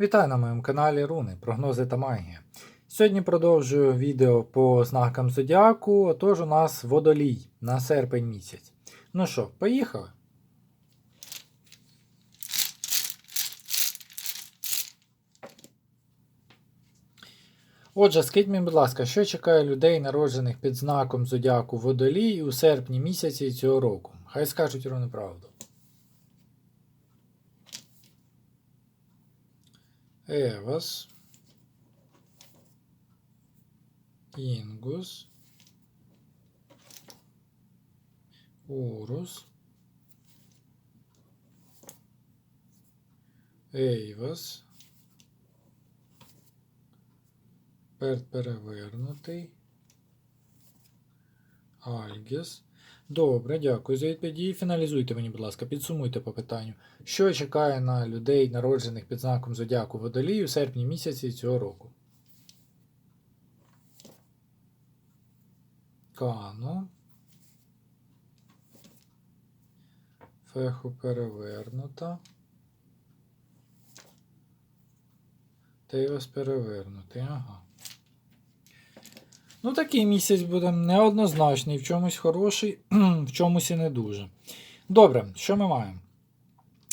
Вітаю на моєму каналі Руни, прогнози та магія. Сьогодні продовжую відео по знакам зодіаку, отож у нас водолій на серпень місяць. Ну що, поїхали? Отже, скажіть мені, будь ласка, що чекає людей, народжених під знаком зодіаку водолій у серпні місяці цього року? Хай скажуть Руни правду. Евас. Інгус. Урус. Ейвас. Перт перевернутий. Альгіс. Добре, дякую за відповіді. Фіналізуйте мені, будь ласка, підсумуйте по питанню. Що чекає на людей, народжених під знаком Зодіаку Водолію у серпні місяці цього року? Кано. Феху перевернута. Тейвас перевернутий. Ага. Ну, такий місяць буде неоднозначний, в чомусь хороший, в чомусь і не дуже. Добре, що ми маємо?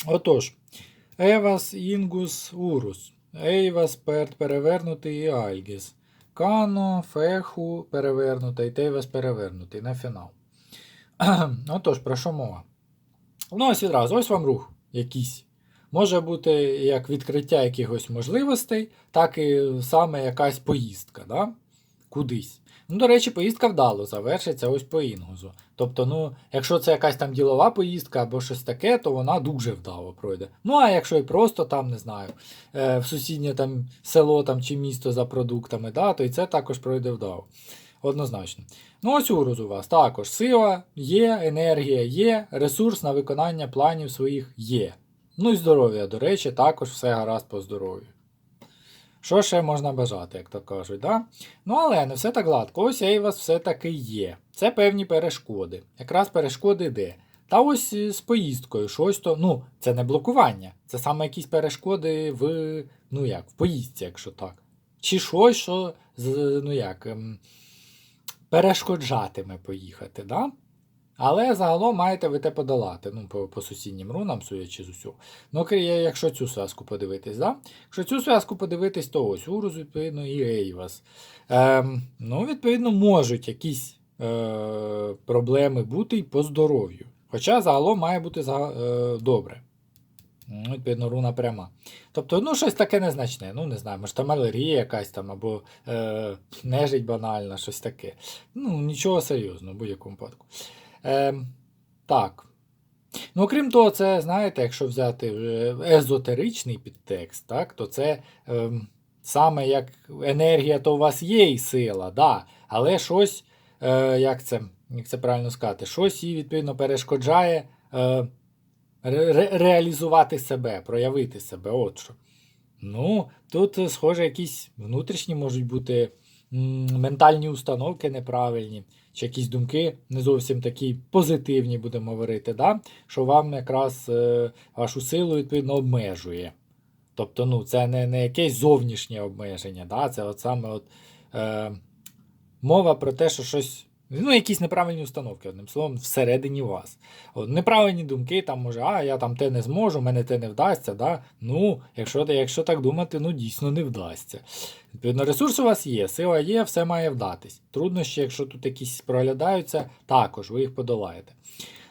Отож, Евас, Інгус, Урус. Ейвас, Перт перевернутий і Альгіс. Кано, Феху перевернутий, Тейвас перевернутий на фінал. Отож, про що мова? Ну, ось відразу, ось вам рух якийсь. Може бути як відкриття якихось можливостей, так і саме якась поїздка. Да? Кудись. Ну, до речі, поїздка вдало завершиться ось по інгузу. Тобто, ну, якщо це якась там ділова поїздка або щось таке, то вона дуже вдало пройде. Ну, а якщо і просто там, не знаю, е, в сусіднє там село там, чи місто за продуктами, да, то і це також пройде вдало. Однозначно. Ну, ось урус у вас також сила є, енергія є, ресурс на виконання планів своїх є. Ну і здоров'я, до речі, також все гаразд по здоров'ю. Що ще можна бажати, як то кажуть, да? Ну, але не все так гладко. Ось Ейвас все-таки є. Це певні перешкоди. Якраз перешкоди де? Та ось е, з поїздкою, щось то, ну, це не блокування. Це саме якісь перешкоди в, ну як, в поїздці, якщо так. Чи щось, що, ну як, ем, перешкоджатиме поїхати, да? Але загалом маєте ви те подолати, ну, по, по сусіднім рунам, судячи з усього. Ну, якщо цю зв'язку подивитись, да? Якщо цю зв'язку подивитись, то ось Урус, відповідно, і Ейвас. Ем, ну, відповідно, можуть якісь е, проблеми бути по здоров'ю. Хоча загалом має бути за, е, добре. Ну, Відповідно, руна пряма. Тобто, ну, щось таке незначне. Ну, не знаю, може там алергія якась там, або е, нежить банальна, щось таке. Ну, нічого серйозного в будь-якому випадку. Е, так. Ну, окрім того, це, знаєте, якщо взяти езотеричний підтекст, так, то це е, саме як енергія, то у вас є і сила, да, але щось, е, як, це, як це правильно сказати, щось їй, відповідно, перешкоджає е, ре- реалізувати себе, проявити себе. От що. Ну, тут, е, схоже, якісь внутрішні можуть бути м, ментальні установки неправильні, чи якісь думки не зовсім такі позитивні, будемо говорити, да? що вам якраз е, вашу силу відповідно обмежує. Тобто, ну, це не, не якесь зовнішнє обмеження, да? це от саме от, е, мова про те, що щось. Ну, якісь неправильні установки, одним словом, всередині вас. От, неправильні думки, там може, а я там те не зможу, мене те не вдасться. Да? Ну, якщо, якщо так думати, ну дійсно не вдасться. Відповідно, ресурс у вас є, сила є, все має вдатись. Труднощі, якщо тут якісь проглядаються, також ви їх подолаєте.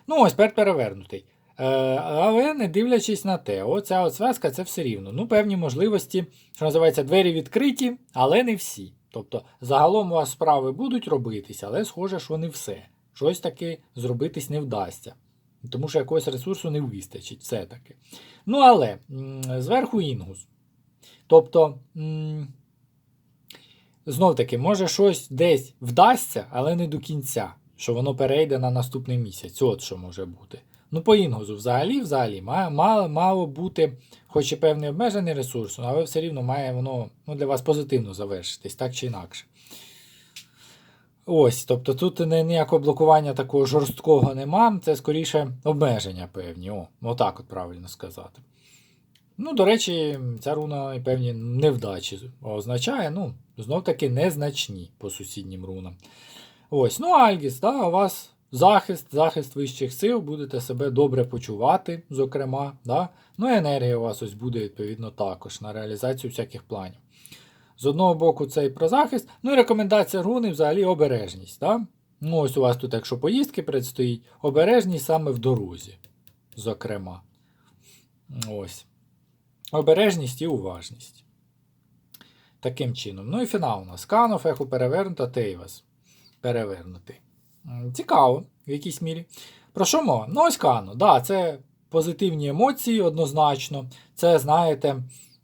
Ну, ось перед перевернутий. Е, але не дивлячись на те, оця от зв'язка це все рівно. Ну, певні можливості, що називається, двері відкриті, але не всі. Тобто, загалом у вас справи будуть робитись, але схоже, що не все. Щось таки зробитись не вдасться. Тому що якогось ресурсу не вистачить, все-таки. Ну, але зверху інгус. Тобто, знов таки, може щось десь вдасться, але не до кінця, що воно перейде на наступний місяць. От що може бути. Ну, по інгузу взагалі, взагалі, має, мало, мало бути, хоч і певний обмежений ресурс, але все рівно має воно ну, для вас позитивно завершитись, так чи інакше. Ось, тобто тут ніякого блокування такого жорсткого нема, це скоріше обмеження певні. О, отак от правильно сказати. Ну, до речі, ця руна і певні невдачі означає, ну, знов таки незначні по сусіднім рунам. Ось, ну, Альгіс, да, у вас захист, захист вищих сил, будете себе добре почувати, зокрема. Да? Ну, і енергія у вас ось буде, відповідно, також на реалізацію всяких планів. З одного боку, це і про захист. Ну і рекомендація руни взагалі обережність. Да? Ну, ось у вас тут, якщо поїздки предстоїть, обережність саме в дорозі. Зокрема. Ось. Обережність і уважність. Таким чином. Ну і фінал у нас. Кано, феху перевернута, Тейвас. Перевернутий. М, Цікаво, в якійсь мірі. Про що мова? Ну, ось Кано. Да, це позитивні емоції, однозначно. Це, знаєте,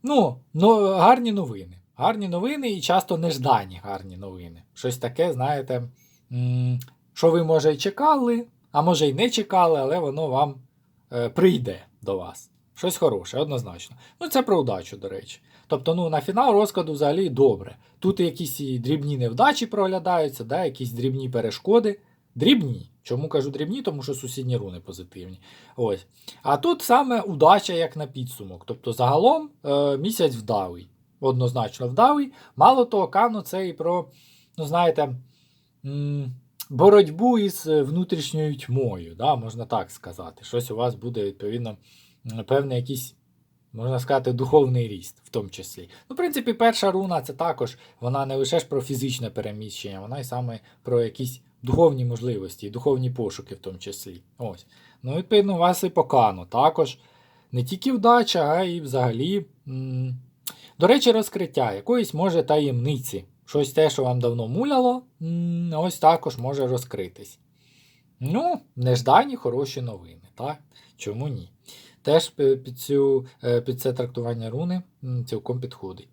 ну, ну, гарні новини. Гарні новини і часто неждані гарні новини. Щось таке, знаєте, що ви, може, і чекали, а може, й не чекали, але воно вам е, прийде до вас. Щось хороше, однозначно. Ну, це про удачу, до речі. Тобто, ну, на фінал розкладу взагалі добре. Тут якісь і дрібні невдачі проглядаються, да, якісь дрібні перешкоди. Дрібні. Чому кажу дрібні? Тому що сусідні руни позитивні. Ось. А тут саме удача як на підсумок. Тобто, загалом е, місяць вдалий. Однозначно вдалий. Мало того, Кано це і про, ну, знаєте, м, боротьбу із е, внутрішньою тьмою, да, можна так сказати. Щось у вас буде, відповідно, певний якийсь, можна сказати, духовний ріст, в тому числі. Ну, в принципі, перша руна це також, вона не лише ж про фізичне переміщення, вона й саме про якісь духовні можливості, духовні пошуки, в тому числі. Ось. Ну, відповідно, у вас і по Кану також не тільки вдача, а й взагалі. м, До речі, розкриття якоїсь може таємниці. Щось те, що вам давно муляло, ось також може розкритись. Ну, неждані хороші новини, так? Чому ні? Теж під, цю, е, під це трактування руни цілком підходить.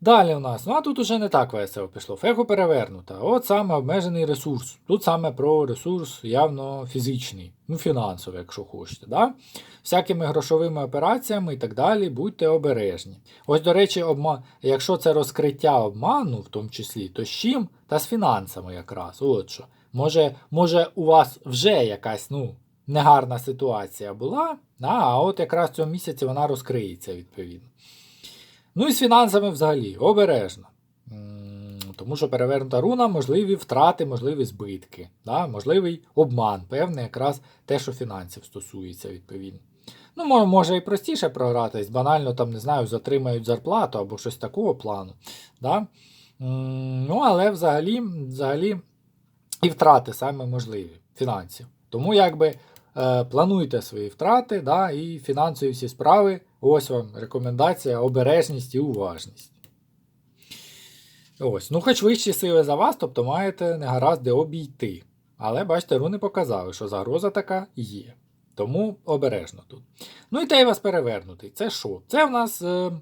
Далі у нас, ну а тут уже не так весело пішло. Феху перевернута. От саме обмежений ресурс. Тут саме про ресурс явно фізичний, ну фінансовий, якщо хочете. Да? Всякими грошовими операціями і так далі, будьте обережні. Ось, до речі, обма... якщо це розкриття обману, в тому числі, то з чим? Та з фінансами якраз. От що. Може, може, у вас вже якась ну, негарна ситуація була, а, от якраз цього місяці вона розкриється відповідно. Ну і з фінансами взагалі обережно. Тому що перевернута руна, можливі втрати, можливі збитки, да? можливий обман, певне, якраз те, що фінансів стосується, відповідно. Ну, може і простіше програтись, банально там, не знаю, затримають зарплату або щось такого плану. Да? Ну, але взагалі, взагалі і втрати саме можливі фінансів. Тому якби плануйте свої втрати, да, і фінансові всі справи. Ось вам рекомендація, обережність і уважність. Ось, ну хоч вищі сили за вас, тобто маєте негаразди обійти. Але бачите, руни показали, що загроза така є. Тому обережно тут. Ну і те вас перевернутий. Це що? Це в нас е,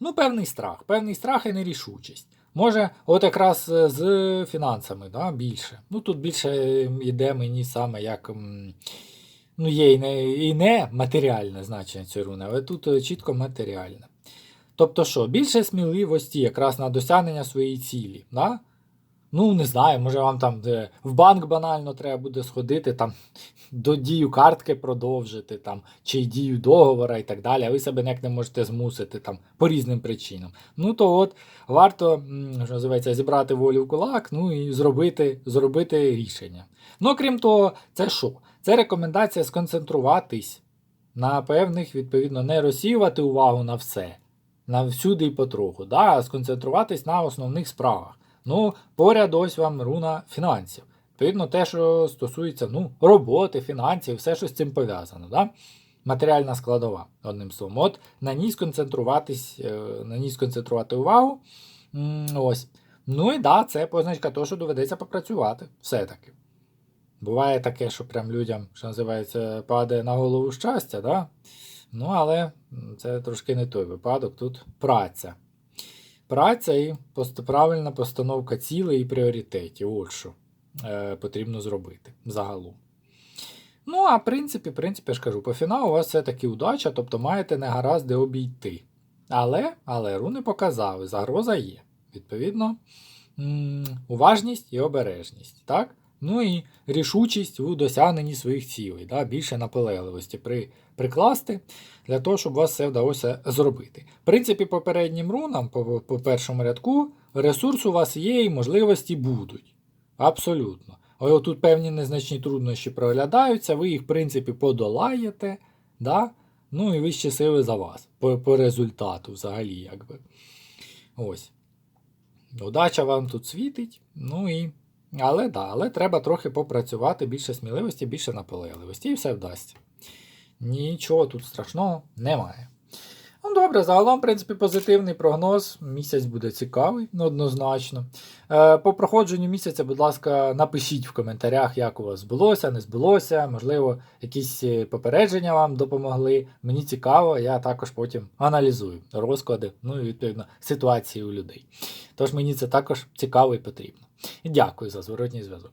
ну, певний страх, певний страх і нерішучість. Може, от якраз е, з фінансами да, більше. Ну тут більше йде мені саме як. Ну, є і не, і не матеріальне значення цієї руни, але тут е, чітко матеріальне. Тобто що, більше сміливості якраз на досягнення своєї цілі. Да? Ну, не знаю, може вам там де, в банк банально треба буде сходити, там, до дію картки продовжити, там, чи дію договора і так далі, а ви себе ніяк не можете змусити там, по різним причинам. Ну, то от варто, що називається, зібрати волю в кулак, ну і зробити, зробити рішення. Ну, крім того, це що? Це рекомендація сконцентруватись на певних, відповідно, не розсіювати увагу на все, на всюди і потроху, да, а сконцентруватись на основних справах. Ну, поряд ось вам руна фінансів. Відповідно, те, що стосується ну, роботи, фінансів, все, що з цим пов'язано. Да? Матеріальна складова, одним словом. От на ній сконцентруватись, е, на ній сконцентрувати увагу. Ось. Ну і да, це позначка того, що доведеться попрацювати. Все-таки. Буває таке, що прям людям, що називається, падає на голову щастя, да? ну але це трошки не той випадок. Тут праця. Праця і правильна постановка цілей і пріоритетів. От що е, потрібно зробити загалом. Ну, а в принципі, в принципі, я ж кажу, по фіналу у вас все-таки удача, тобто маєте негаразди обійти. Але, але руни показали, загроза є. Відповідно, м, уважність і обережність. Так? Ну і рішучість у досягненні своїх цілей, да? більше наполегливості при, прикласти для того, щоб вас все вдалося зробити. В принципі, попереднім рунам, по, по першому рядку, ресурс у вас є і можливості будуть. Абсолютно. Але тут певні незначні труднощі проглядаються, ви їх, в принципі, подолаєте. Да? Ну і вищі сили за вас. По, по результату, взагалі, якби. Ось. Удача вам тут світить. Ну і. Але да, але треба трохи попрацювати, більше сміливості, більше наполегливості, і все вдасться. Нічого тут страшного немає. Ну, добре, загалом, в принципі, позитивний прогноз. Місяць буде цікавий, ну, однозначно. Е, по проходженню місяця, будь ласка, напишіть в коментарях, як у вас збулося, не збулося. Можливо, якісь е, попередження вам допомогли. Мені цікаво, я також потім аналізую розклади, ну і відповідно ситуації у людей. Тож мені це також цікаво і потрібно. І дякую за зворотній зв'язок.